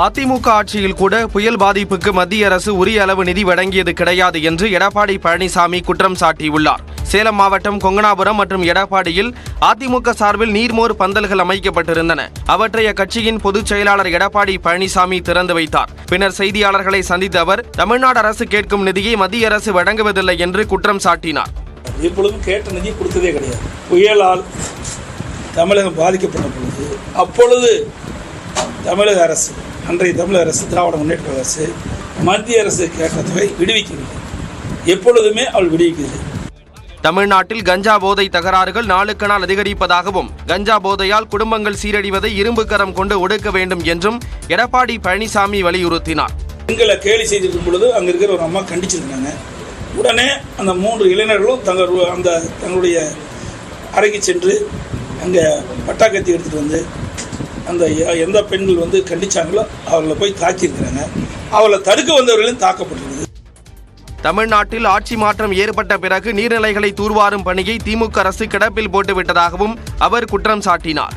அதிமுக ஆட்சியில் கூட புயல் பாதிப்புக்கு மத்திய அரசு உரிய அளவு நிதி வழங்கியது கிடையாது என்று எடப்பாடி பழனிசாமி குற்றம் சாட்டியுள்ளார். சேலம் மாவட்டம் கொங்கனாபுரம் மற்றும் எடப்பாடியில் அதிமுக சார்பில் நீர்மோர் பந்தல்கள் அமைக்கப்பட்டிருந்தன. அவற்றை அக்கட்சியின் பொதுச் செயலாளர் எடப்பாடி பழனிசாமி திறந்து வைத்தார். பின்னர் செய்தியாளர்களை சந்தித்த அவர் தமிழ்நாடு அரசு கேட்கும் நிதியை மத்திய அரசு வழங்குவதில்லை என்று குற்றம் சாட்டினார். எப்பொழுதும் கேட்ட நிதி கொடுத்ததே கிடையாது. புயலால் தமிழகம் பாதிக்கப்பட்ட பொழுது அப்பொழுது தமிழக அரசு அன்றைய தமிழக அரசு திராவிட முன்னேற்ற அரசு மத்திய அரசு கேட்ட தொகை விடுவிக்கவில்லை எப்பொழுதுமே அவள் விடுவிக்கவில்லை. தமிழ்நாட்டில் கஞ்சா போதை தகராறுகள் நாளுக்கு நாள் அதிகரிப்பதாகவும் கஞ்சா போதையால் குடும்பங்கள் சீரழிவதை இரும்பு கரம் கொண்டு ஒடுக்க வேண்டும் என்றும் எடப்பாடி பழனிசாமி வலியுறுத்தினார். எங்களை கேலி செய்திருக்கும் பொழுது அங்கே இருக்கிற ஒரு அம்மா கண்டிச்சிருந்தாங்க. உடனே அந்த மூன்று இளைஞர்களும் தங்கள் அந்த தங்களுடைய அறைக்கு சென்று அங்கே பட்டாக்கத்தி எடுத்துகிட்டு வந்து அந்த எந்த பெண்கள் வந்து கண்டிச்சாங்களோ அவர்களை போய் தாக்கியிருக்கிறாங்க. அவளை தடுக்க வந்தவர்களும் தாக்கப்பட்டிருக்குது. தமிழ்நாட்டில் ஆட்சி மாற்றம் ஏற்பட்ட பிறகு நீர்நிலைகளை தூர்வாரும் பணியை திமுக அரசு கிடப்பில் போட்டுவிட்டதாகவும் அவர் குற்றம் சாட்டினார்.